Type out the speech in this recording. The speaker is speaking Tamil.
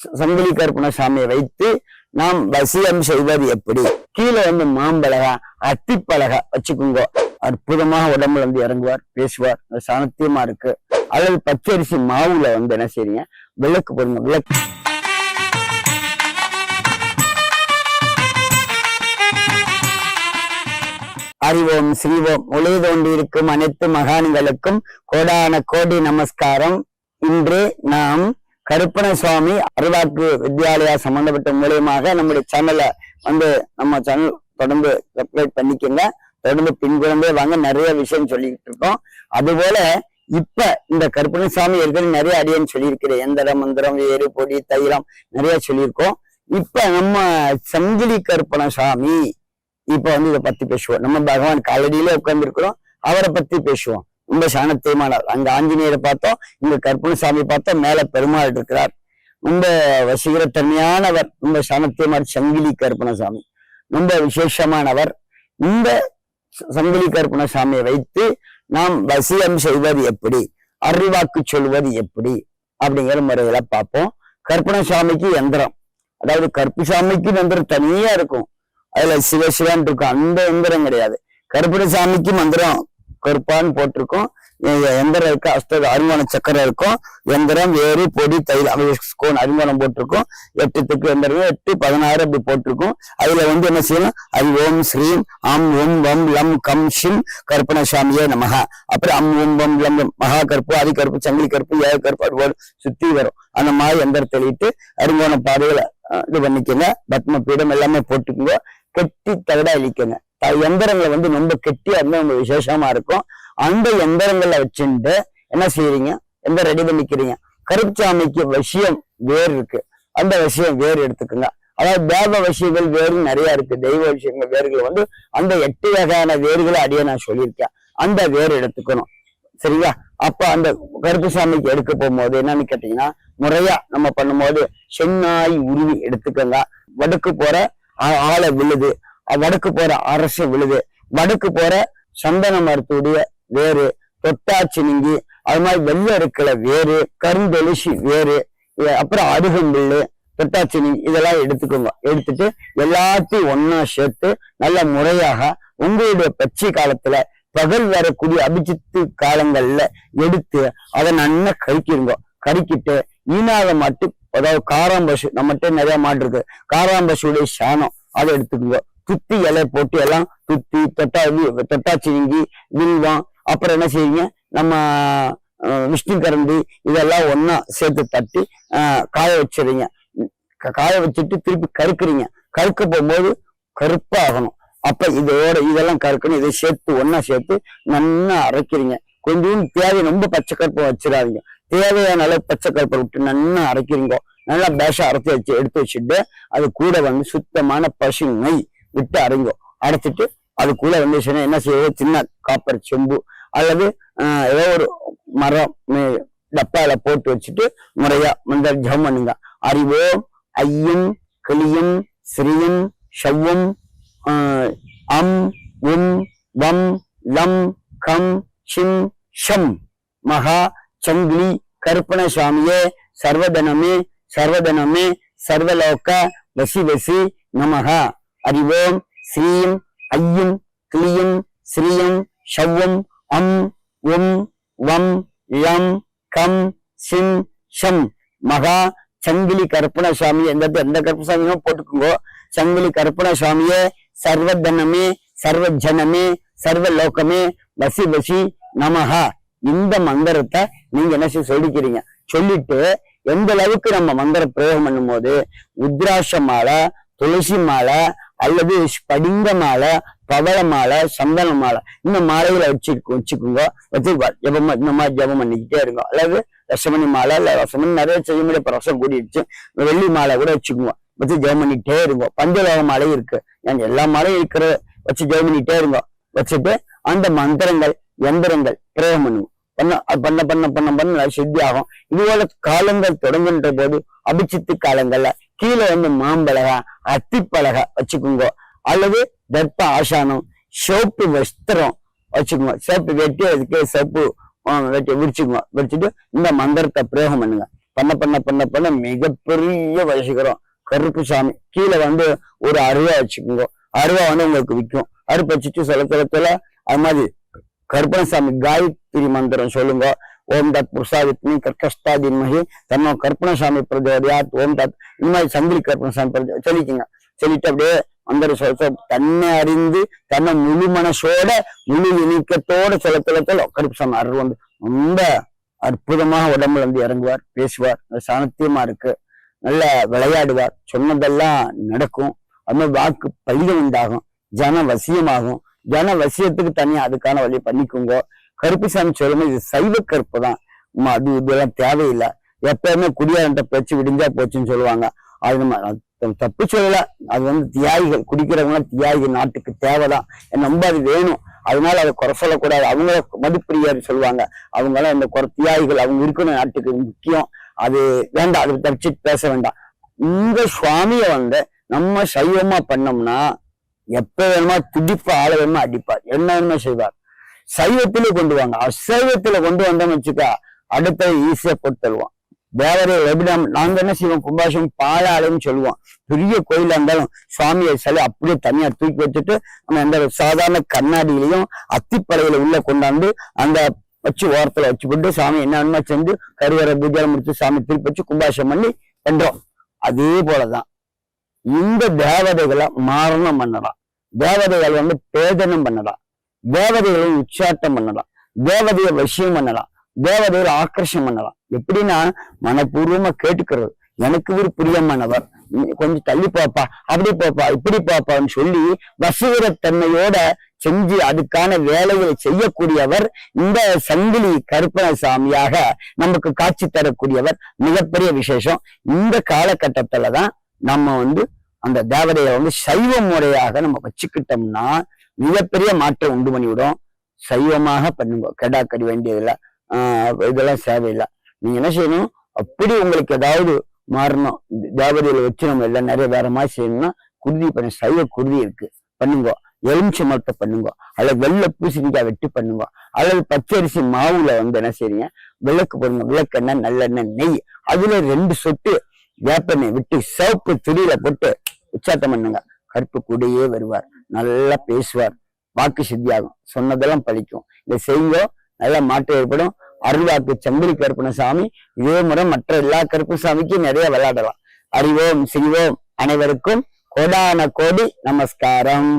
சங்கிலி கருப்பண சாமியை வைத்து நாம் வசியம் செய்வது எப்படி? கீழே வந்து மாம்பழகா அத்திப்பழகா வச்சுக்கோங்க. அற்புதமாக உடம்புல வந்து இறங்குவார் பேசுவார். சாணத்தியமா இருக்கு. அல்லது பச்சரிசி மாவுல வந்து என்ன செய்றீங்க? விளக்கு போடுங்க. விளக்கு. அறிவோம் ஸ்ரீவோம் ஒளி தோண்டி இருக்கும் அனைத்து மகான்களுக்கும் கோடான கோடி நமஸ்காரம். இன்று நாம் கருப்பண சுவாமி அருவாக்கு வித்யாலயா சம்பந்தப்பட்ட மூலியமாக நம்முடைய சேனலை வந்து நம்ம சேனல் தொடர்ந்து சப்ஸ்கிரைப் பண்ணிக்கோங்க. தொடர்ந்து பின்குழந்தே வாங்க. நிறைய விஷயம் சொல்லிக்கிட்டு இருக்கோம். அதுபோல இப்ப இந்த கருப்பண சுவாமி ஏற்கனவே நிறைய அடியன்னு சொல்லியிருக்கிறேன் எந்திரம் மந்திரம் வேறு பொடி தைலம் நிறைய சொல்லியிருக்கோம். இப்ப நம்ம சங்கிலி கருப்பண சுவாமி இப்ப வந்து இதை பத்தி பேசுவோம். நம்ம பகவான் காலடியில உட்கார்ந்து இருக்கிறோம் அவரை பத்தி பேசுவோம். ரொம்ப சாணத்தியமானவர் அங்க ஆஞ்சநேயரை பார்த்தோம் இங்க கற்பனசாமி பார்த்தோம் மேல பெருமாள் இருக்கிறார். ரொம்ப வசீகரத்தன்மையானவர் ரொம்ப சாணத்தியமான சங்கிலி கற்பனசாமி ரொம்ப விசேஷமானவர். இந்த சங்கிலி கற்பனசாமியை வைத்து நாம் வசியம் செய்வது எப்படி? அறிவாக்கு சொல்வது எப்படி? அப்படிங்கிற முறையில பார்ப்போம். கற்பனசாமிக்கு எந்திரம். அதாவது கற்புசாமிக்கு மந்திரம் தனியா இருக்கும். அதுல சிவசிவான் இருக்கும் அந்த எந்திரம் கிடையாது. கருப்பணசாமிக்கு மந்திரம் கருப்பான்னு போட்டிருக்கோம். எந்திரம் இருக்கு அஷ்ட அரிமானம் சக்கரம் இருக்கும். எந்திரம் வேறு பொடி தைலம் கோன் அரிமானம் போட்டிருக்கும். எட்டு திக்கு எந்திரம் எட்டு பதினாறு அப்படி போட்டிருக்கும். அதுல வந்து என்ன செய்யணும்? அது ஓம் ஸ்ரீம் அம் ஓம் வம் லம் கம் ஷிம் கருப்பணசாமியே நமகா அப்புறம் அம் ஓம் வம் லம் மகா கருப்பு அதி கருப்பு சங்கிலி கருப்பு ஏக கருப்பு அது போல சுத்தி வரும். அந்த மாதிரி எந்திரத்தை இட்டு அருங்கோண பாதைகளை இது பண்ணிக்கோங்க. பத்ம பீடம் எல்லாமே போட்டுக்கோங்க. கெட்டி தகடா இழிக்கங்க. எந்திரங்களை வந்து ரொம்ப கெட்டியா இருந்தால் ரொம்ப விசேஷமா இருக்கும். அந்த எந்திரங்களை வச்சுட்டு என்ன செய்யறீங்க எந்த ரெடி பண்ணிக்கிறீங்க. கருப்புசாமிக்கு விஷயம் வேர் இருக்கு. அந்த விஷயம் வேர் எடுத்துக்கோங்க. அதாவது தேவ விஷயங்கள் வேறு நிறைய இருக்கு. தெய்வ விஷயங்கள் வேர்கள் வந்து அந்த எட்டு வகையான வேர்களை அடியே நான் சொல்லியிருக்கேன். அந்த வேர் எடுத்துக்கணும். சரிங்களா? அப்ப அந்த கருப்புசாமிக்கு எடுக்க போகும்போது என்னன்னு கேட்டீங்கன்னா முறையா நம்ம பண்ணும்போது சென்னாய் உருவி எடுத்துக்கோங்க. வடக்கு போற ஆளை விழுது. வடக்கு போற அரசு விழுது. வடக்கு போற சந்தன மரத்துடைய வேறு தொட்டாச்சினிங்கி அது மாதிரி வெள்ளை இருக்கிற வேறு கருந்தொலிசி வேறு அப்புறம் அப்புறம் தொட்டாச்சி நீங்கி இதெல்லாம் எடுத்துக்கோங்க. எடுத்துட்டு எல்லாத்தையும் ஒன்னா சேர்த்து நல்ல முறையாக உங்களுடைய பச்சை காலத்துல பகல் வரக்கூடிய அபிஜித்து காலங்கள்ல எடுத்து அதை நல்லா கறிக்கிருங்க கறிக்கிட்டு ஈனாத மாட்டு அதாவது காராம்பசு நம்மகிட்ட நிறைய மாட்டு இருக்கு. காராம்பசுடைய சாணம் அதை எடுத்துக்கோங்க. துத்தி இலை போட்டு எல்லாம் துத்தி தொட்டா தொட்டாச்சினிங்கி வில்வம் அப்புறம் என்ன செய்வீங்க? நம்ம விஷ்ணு கரண்டி இதெல்லாம் ஒன்றா சேர்த்து தட்டி காய வச்சிடுறீங்க. காய வச்சுட்டு திருப்பி கருக்குறீங்க. கருக்க போகும்போது கருப்பாகணும். அப்ப இதோட இதெல்லாம் கருக்கணும் இதை சேர்த்து ஒன்றா சேர்த்து நல்லா அரைக்கிறீங்க. கொஞ்சம் தேவை ரொம்ப பச்சை கருப்பை வச்சிடாதீங்க. தேவையான அளவு பச்சை கருப்பை விட்டு நல்லா அரைக்கிறீங்க. நல்லா பேஷா அரைச்சி வச்சு எடுத்து வச்சுட்டு அது கூட வந்து சுத்தமான பசு நெய் விட்டு அரைங்கோ. அடைச்சிட்டு அதுக்குள்ளே வந்துச்சுன்னா என்ன செய்வது சின்ன காப்பர் செம்பு அல்லது ஏதோ ஒரு மரம் டப்பாவில் டப்பால போட்டு வச்சுட்டு முறையா வந்த ஜம் பண்ணுங்க. அறிவோம் ஐயும் கிளியும் ஸ்ரீயும் ஷவ்வும் அம் உம் வம் லம் கம் ஷிம் ஷம். மகா சங்கிலி கருப்பணசாமியே சர்வதனமே சர்வதனமே சர்வலோக வசி வசி நமகா அறிவோம் ஸ்ரீயும் ஐயும் கிளியும் ஸ்ரீயும் ஷவ்வும் அம் உம் வம் யம் கம் சிம் ஷம். மகா சங்கிலி கருப்பண சுவாமி எந்த எந்த கருப்ப சுவாமியோ போட்டுக்கோங்க. சங்கிலி கருப்பண சுவாமியே சர்வதனமே சர்வஜனமே சர்வ லோகமே வசி வசி நமஹா. இந்த மந்திரத்தை நீங்க என்ன செய்ய சொல்லிக்கிறீங்க? சொல்லிட்டு எந்த அளவுக்கு நம்ம மந்திர பிரயோகம் பண்ணும்போது உத்ராஷ மாலை துளசி மாலை அல்லது ஸ்படிங்க மாலை பவள மாலை சந்தன மாலை இந்த மாலைகளை வச்சிருக்கோம் வச்சுக்கோங்க. வச்சு ஜபம் இந்த மாதிரி ஜெபம் பண்ணிக்கிட்டே இருக்கும் அல்லது ரசமணி மாலை இல்லை ரசமணி நிறைய செய்ய முடியும் இப்போ ரசம் கூடிடுச்சு. வெள்ளி மாலை கூட வச்சுக்குவோம் வச்சு ஜெபம் பண்ணிட்டே இருக்கும் பஞ்சலோக மாலை இருக்கு. ஏன் எல்லா மாலையும் இருக்கிற வச்சு ஜெபம் பண்ணிட்டே இருக்கும் வச்சுட்டு அந்த மந்திரங்கள் எந்திரங்கள் பிரயோகம் பண்ணுவோம் பண்ண பண்ண பண்ண பண்ண பண்ண சித்தி ஆகும் இதுபோல காலங்கள் தொடங்குன்ற போது அபிச்சித்து காலங்கள்ல கீழே வந்து மாம்பழகா அத்திப்பலகை வச்சுக்கோங்க. அல்லது தர்ப்ப ஆசானம் சோப்பு வஸ்திரம் வச்சுக்கோங்க. சோப்பு வெட்டி அதுக்கு சோப்பு வெட்டி விரிச்சுக்கோங்க. விரிச்சுட்டு இந்த மந்திரத்தை பிரயோகம் பண்ணுங்க. பண்ண பண்ண பண்ண பண்ண மிகப்பெரிய வசிக்கிறோம் கருப்பு சாமி. கீழே வந்து ஒரு அருவா வச்சுக்கோங்க. அருவா வந்து உங்களுக்கு விற்கும். அருப்பு வச்சுட்டு சில சொல்ல அது மாதிரி கருப்பணசாமி காயத்ரி மந்திரம் சொல்லுங்க. ஓம் தத் புருஷாவித்மி கர்கஷ்டாதின்மகி தன்னோ கற்பனசாமி பிரஜோதியாத். ஓம் தத் இந்த மாதிரி சங்கிலி கற்பனசாமி பிரஜோ சொல்லிக்கோங்க. சொல்லிட்டு அப்படியே அந்த சொல்ல தன்னை அறிந்து தன்னை முழு மனசோட முழு இணக்கத்தோட சில சிலத்தில் கருப்பசாமி அருள் வந்து ரொம்ப அற்புதமாக உடம்புல வந்து இறங்குவார் பேசுவார். சாணத்தியமா இருக்கு. நல்ல விளையாடுவார். சொன்னதெல்லாம் நடக்கும். அது வாக்கு பலிதம் உண்டாகும். ஜன வசியமாகும் ஜன வசியத்துக்கு தனியா அதுக்கான வழி பண்ணிக்கோங்க. கருப்புசாமி சொல்லுங்க இது சைவ கருப்பு தான். அது இதெல்லாம் தேவையில்லை. எப்பயுமே குடியாரன்ட்ட பேச்சு விடிஞ்சா போச்சுன்னு சொல்லுவாங்க. அது நம்ம தப்பு சொல்லல. அது வந்து தியாகிகள் குடிக்கிறவங்க தியாகிகள் நாட்டுக்கு தேவைதான். என்ன ரொம்ப அது வேணும். அதனால அதை குறை சொல்லக்கூடாது. அவங்கள மதுப்பிரியார் சொல்லுவாங்க. அவங்களாம் இந்த குறை தியாகிகள் அவங்க இருக்கணும் நாட்டுக்கு முக்கியம். அது வேண்டாம். அதை தப்பிச்சு பேச வேண்டாம். இந்த சுவாமிய வந்து நம்ம சைவமா பண்ணோம்னா எப்ப வேணுமா துடிப்பா ஆள வேணுமா அடிப்பார். என்ன வேணுமா செய்வார். சைவத்திலே கொண்டு வாங்க. அசைவத்துல கொண்டு வந்தோம்னு வச்சுக்கா அடுத்த ஈஸியா போட்டு தருவான் தேவரை எப்படி நாங்கள் நாங்க என்ன செய்வோம்? கும்பாஷம் பாலாலயம் சொல்லுவோம். பெரிய கோயிலா இருந்தாலும் சுவாமியை சிலை அப்படியே தனியா தூக்கி வச்சுட்டு நம்ம எந்த சாதாரண கண்ணாடியிலையும் அத்திப்படையில உள்ள கொண்டாந்து அந்த வச்சு ஓரத்துல வச்சு போட்டு சாமி என்னென்ன செஞ்சு கருவறை பூஜை முடிச்சு சாமி திருப்பி வச்சு கும்பாஷம் பண்ணி பண்றோம் அதே போலதான். இந்த தேவதைகளை மாரணம் பண்ணலாம். தேவதைகள் வந்து பேதனம் பண்ணலாம். தேவதைகளை உச்சாட்டம் பண்ணலாம். தேவதையை வசியம் பண்ணலாம். தேவதைகளை ஆக்கர்ஷம் பண்ணலாம். எப்படின்னா மனப்பூர்வமா கேட்டுக்கிறது. எனக்கு ஒரு பிரியமானவர். கொஞ்சம் தள்ளி பாப்பா. அப்படி பாப்பா இப்படி பாப்பான்னு சொல்லி வசீகரத்தன்மையோட செஞ்சு அதுக்கான வேலைகளை செய்யக்கூடியவர் இந்த சங்கிலி கருப்பணசாமியாக நமக்கு காட்சி தரக்கூடியவர். மிகப்பெரிய விசேஷம். இந்த காலகட்டத்துலதான் நம்ம வந்து அந்த தேவதையை வந்து சைவ முறையாக நம்ம வச்சுக்கிட்டோம்னா மிகப்பெரிய மாற்றம் உண்டு பண்ணிவிடும் சைவமாக பண்ணுங்க. கெடாக்கடி வேண்டியதில்லை. இதெல்லாம் சேவையில்லை. நீங்க என்ன செய்யணும்? அப்படி உங்களுக்கு ஏதாவது மாறணும். தேவதையில வச்சு நம்ம எல்லாம் நிறைய வேற மாதிரி செய்யணும்னா குருதி பண்ண சைவ குருதி இருக்கு. பண்ணுங்க. எலுமிச்சை மரத்தை பண்ணுங்க. அல்லது வெள்ளை பூசணிக்காய் வெட்டி பண்ணுங்க. அல்லது பச்சரிசி மாவுல வந்து என்ன செய்றீங்க? விளக்கு போடுங்க. விளக்கெண்ணெய் நல்லெண்ணெய் நெய். அதுல ரெண்டு சொட்டு வேப்பெண்ணெய் விட்டு சிவப்பு துணியில போட்டு உச்சாத்தம் பண்ணுங்க. கருப்பு கூடையே வருவார். நல்லா பேசுவார். வாக்கு சித்தியாகும். சொன்னதெல்லாம் பழிக்கும். இதை செய்யுங்க. நல்ல மாற்றம் ஏற்படும். அருள்வாக்கு சங்கிலி கருப்பணசாமி இதே முறை மற்ற எல்லா கருப்பசாமிக்கும் நிறைய விளையாடலாம். அறிவோம் செய்வோம் அனைவருக்கும் கோடான கோடி நமஸ்காரம்.